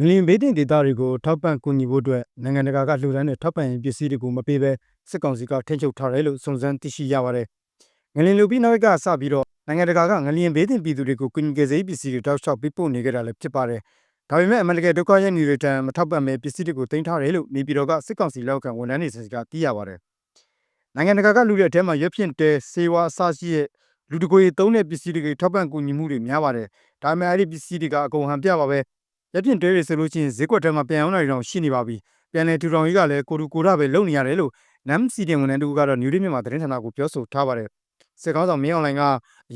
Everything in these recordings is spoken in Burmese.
ငလျင်ဘေးတင်ဒေသတွေကိုထောက်ပံ့ကူညီဖို့အတွက်နိုင်ငံတကာကလှူဒါန်းတဲ့ထောက်ပံ့ရေးပစ္စည်းတွေကိုမပေးဘဲစစ်ကောင်စီကထိန်းချုပ်ထားတယ်လို့စုံစမ်းသိရှိရပါတယ်။ငလျင်လူပြီးနောက်ကစပြီးတော့နိုင်ငံတကာကငလျင်ဘေးတင်ပြည်သူတွေကိုကူညီကယ်ဆယ်ရေးပစ္စည်းတွေတောက်လျှောက်ပေးပို့နေကြတာလည်းဖြစ်ပါတယ်။ဒါပေမဲ့အမေရိကန်ဒုက္ခရဲ့နေတွေတန်မထောက်ပံ့မဲ့ပစ္စည်းတွေကိုတင်ထားတယ်လို့နေပြည်တော်ကစစ်ကောင်စီလက်အောက်ခံဝန်ထမ်းတွေစီကသိရပါတယ်။နိုင်ငံတကာကလူတွေအထက်မှာရွက်ဖြင့်တဲစေဝါအစရှိတဲ့လူတကိုယ်သုံးတဲ့ပစ္စည်းတွေထောက်ပံ့ကူညီမှုတွေများပါတယ်။ဒါပေမဲ့အဲ့ဒီပစ္စည်းတွေကအကုန်ဟန်ပြပါပဲ။ ရက်ပြင်တဲတွေဆိုလို့ရှိရင်ဈေးကွက်ထဲမှာပြန်အောင်လာတောင်ရှိနေပါပြီ။ပြန်လည်ထူထောင်ရေးကလည်းကိုတူကိုရပဲလုပ်နေရတယ်လို့နမ်စီတင်ဝန်ထမ်းတို့ကတော့ New Day မြန်မာသတင်းဌာနကိုပြောဆိုထားပါတယ်။စစ်ကောင်းဆောင်မင်းအွန်လိုင်းက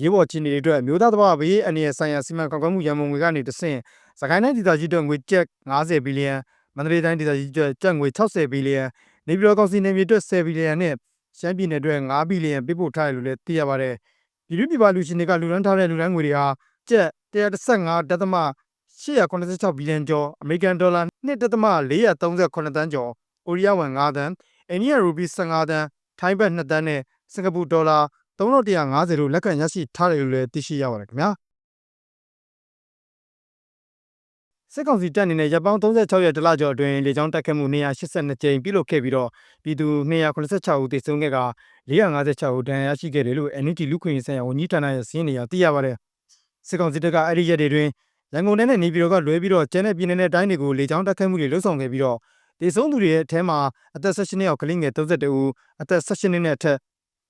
ရေးပေါ်ချင်းတွေအတွက်အမျိုးသားသဘာဝဘေးအနေနဲ့ဆိုင်ရာစီမံခန့်ခွဲမှုရန်ပုံငွေကနေတဆင့်စကိုင်းတိုင်းဒေသကြီးအတွက်ငွေကျပ်90ဘီလီယံမန္တလေးတိုင်းဒေသကြီးအတွက်ကျပ်ငွေ60ဘီလီယံနေပြည်တော်ကောင်စီနယ်မြေအတွက်10ဘီလီယံနဲ့ရှမ်းပြည်နယ်အတွက်5ဘီလီယံပေးပို့ထားတယ်လို့လည်းသိရပါတယ်။ပြည်တွင်းပြည်ပလူရှင်တွေကလူရန်ထားတဲ့လူရန်ငွေတွေဟာကျပ် 115.886ဘီလီယံကျော်အမေရိကန်ဒေါ်လာ1.438တန်းကျော်အိုရီးယားဝမ်9တန်းအိန္ဒိယရူပီ15တန်းထိုင်းဘတ်2တန်းနဲ့စင်ကာပူဒေါ်လာ3150လို့လက်ခံရရှိထားတယ်လို့လည်းသိရှိရပါတယ်ခင်ဗျာစစ်ကောင်စီတပ်အနေနဲ့ရပ်ပေါင်း36ရက်တလကျော်အတွင်းလေကြောင်းတိုက်ခတ်မှု282ကြိမ်ပြုလုပ်ခဲ့ပြီးတော့ပြည်သူ286ဦးသေဆုံးခဲ့က456ဦးဒဏ်ရာရရှိခဲ့တယ်လို့ NUG လူခွင့်ရေးဆိုင်ရာဝန်ကြီးဌာနရဲ့စီးရင်တွေအရသိရပါတယ်စစ်ကောင်စီတပ်ကအဲ့ဒီရက်တွေတွင် ရန်ကုန်တိုင်းနဲ့နေပြည်တော်ကလွဲပြီးတော့ကျန်းတဲ့ပြည်နယ်နဲ့တိုင်းတွေကိုလေကြောင်းတိုက်ခတ်မှုတွေလှုပ်ဆောင်ခဲ့ပြီးတော့ဒေဆုံးသူတွေရဲ့အထဲမှာအသက်16နှစ်အောက်ကလေးငယ်32ဦးအသက်16နှစ်နဲ့အထက်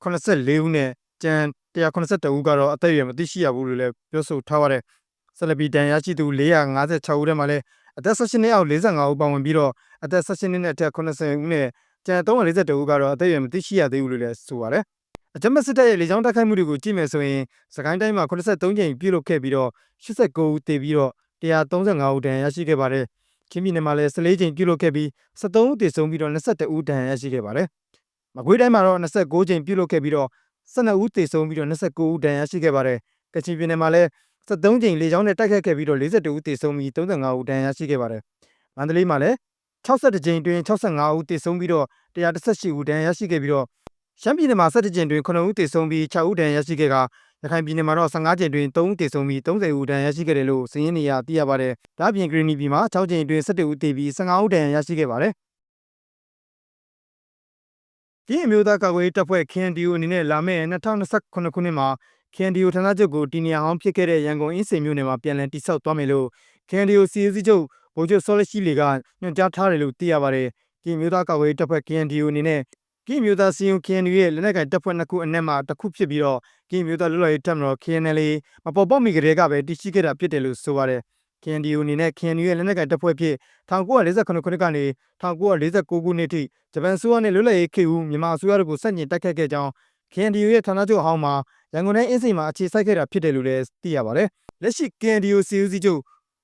84ဦးနဲ့ကျန်182ဦးကတော့အသက်အရွယ်မသိရှိရဘူးလို့လည်းပြောဆိုထားပါတယ်။ဆက်လက်ပြီးတန်ရရှိသူ456ဦးထဲမှာလည်းအသက်16နှစ်အောက်45ဦးပါဝင်ပြီးတော့အသက်16နှစ်နဲ့အထက်80ဦးနဲ့ကျန်342ဦးကတော့အသက်အရွယ်မသိရှိရသေးဘူးလို့လည်းဆိုပါတယ်။ အကြမ်းဖက်စစ်တပ်ရဲ့လေကြောင်းတိုက်ခိုက်မှုတွေကိုကြည့်မယ်ဆိုရင်စကိုင်းတိုင်းမှာ83ကြိမ်ပြုလုပ်ခဲ့ပြီးတော့89ဦးသေပြီးတော့135ဦးဒဏ်ရာရရှိခဲ့ပါတယ်။ချင်းပြည်နယ်မှာလည်း14ကြိမ်ပြုလုပ်ခဲ့ပြီး73ဦးသေဆုံးပြီးတော့22ဦးဒဏ်ရာရရှိခဲ့ပါတယ်။မကွေးတိုင်းမှာတော့29ကြိမ်ပြုလုပ်ခဲ့ပြီးတော့12ဦးသေဆုံးပြီးတော့29ဦးဒဏ်ရာရှိခဲ့ပါတယ်။ကချင်ပြည်နယ်မှာလည်း73ကြိမ်လေကြောင်းနဲ့တိုက်ခတ်ခဲ့ပြီးတော့42ဦးသေဆုံးပြီး35ဦးဒဏ်ရာရှိခဲ့ပါတယ်။မန္တလေးမှာလည်း62ကြိမ်တွင်65ဦးသေဆုံးပြီးတော့118ဦးဒဏ်ရာရှိခဲ့ပြီးတော့ ရှမ်းပြည်နယ်မှာ17ကြိမ်တွင်9ဦးသေဆုံးပြီး6ဦးဒဏ်ရာရှိခဲ့ကရခိုင်ပြည်နယ်မှာတော့15ကြိမ်တွင်3ဦးသေဆုံးပြီး30ဦးဒဏ်ရာရှိခဲ့တယ်လို့စည်ရင်းနေရသိရပါတယ်။ဒါ့အပြင်ဂရီနီပြည်မှာ6ကြိမ်တွင်17ဦးသေပြီး15ဦးဒဏ်ရာရရှိခဲ့ပါတယ်။ဒီအမျိုးသားကာကွယ်ရေးတပ်ဖွဲ့ KNDO အနေနဲ့လာမယ့်2029ခုနှစ်မှာ KNDO ဌာနချုပ်ကိုတီနီယာဟောင်းဖြစ်ခဲ့တဲ့ရန်ကုန်အင်းစိန်မြို့နယ်မှာပြန်လည်တည်ဆောက်သွားမယ်လို့ KNDO စီရေးစည်းချုပ်ဗိုလ်ချုပ်စောလက်ရှိလေကညွှန်ကြားထားတယ်လို့သိရပါတယ်။ဒီမျိုးသားကာကွယ်ရေးတပ်ဖွဲ့ KNDO အနေနဲ့ ကင်းမျိုးသားစီယုံ KNU ရဲ့လက်နက်ကိုင်တပ်ဖွဲ့နှစ်ခုအနက်မှာတစ်ခုဖြစ်ပြီးတော့ကင်းမျိုးသားလွတ်လပ်ရေးတပ်မတော် KNL မပေါ်ပေါက်မီကလေးကပဲတည်ရှိခဲ့တာဖြစ်တယ်လို့ဆိုပါတယ်။ KNDU အနေနဲ့ KNU ရဲ့လက်နက်ကိုင်တပ်ဖွဲ့ဖြစ်1948ခုနှစ်ကနေ1949ခုနှစ်ထိဂျပန်ဆိုးရနဲ့လွတ်လပ်ရေးခေတ်ဦးမြန်မာအစိုးရတို့ကိုစက်ညင်တိုက်ခတ်ခဲ့ကြောင်း KNDU ရဲ့ဌာနချုပ်အဟောင်းမှာရန်ကုန်တိုင်းအင်းစိန်မှာအခြေစိုက်ခဲ့တာဖြစ်တယ်လို့လည်းသိရပါတယ်။လက်ရှိ KNDU စီဦးစီးချုပ်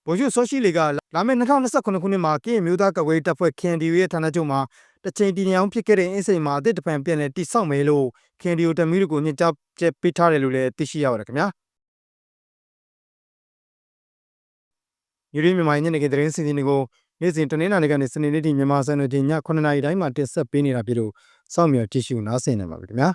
ဗိုလ်ချုပ်စောရှိလေကလာမယ့်2029ခုနှစ်မှာကင်းမျိုးသားကာကွယ်ရေးတပ်ဖွဲ့ KNDU ရဲ့ဌာနချုပ်မှာ တစ်ချိန်တည်နေအောင်ဖြစ်ခဲ့တဲ့အင်းစိန်မှာအသစ်တပံပြန်လည်တိစောက်မယ်လို့ KNDO တမီးတို့ကိုညှစ်ကြောက်ချက်ပေးထားတယ်လို့လည်းသိရှိရပါတယ်ခင်ဗျာယူရီမြန်မာညနေခင်းသတင်းစီစဉ်တွေကိုနေ့စဉ်တနင်္လာနေ့ကနေစနေနေ့ထိမြန်မာစံတော်ချိန်ည9:00နာရီတိုင်းမှာတင်ဆက်ပေးနေတာဖြစ်လို့စောင့်မျှော်ကြည့်ရှုနားဆင်နေပါပြီခင်ဗျာ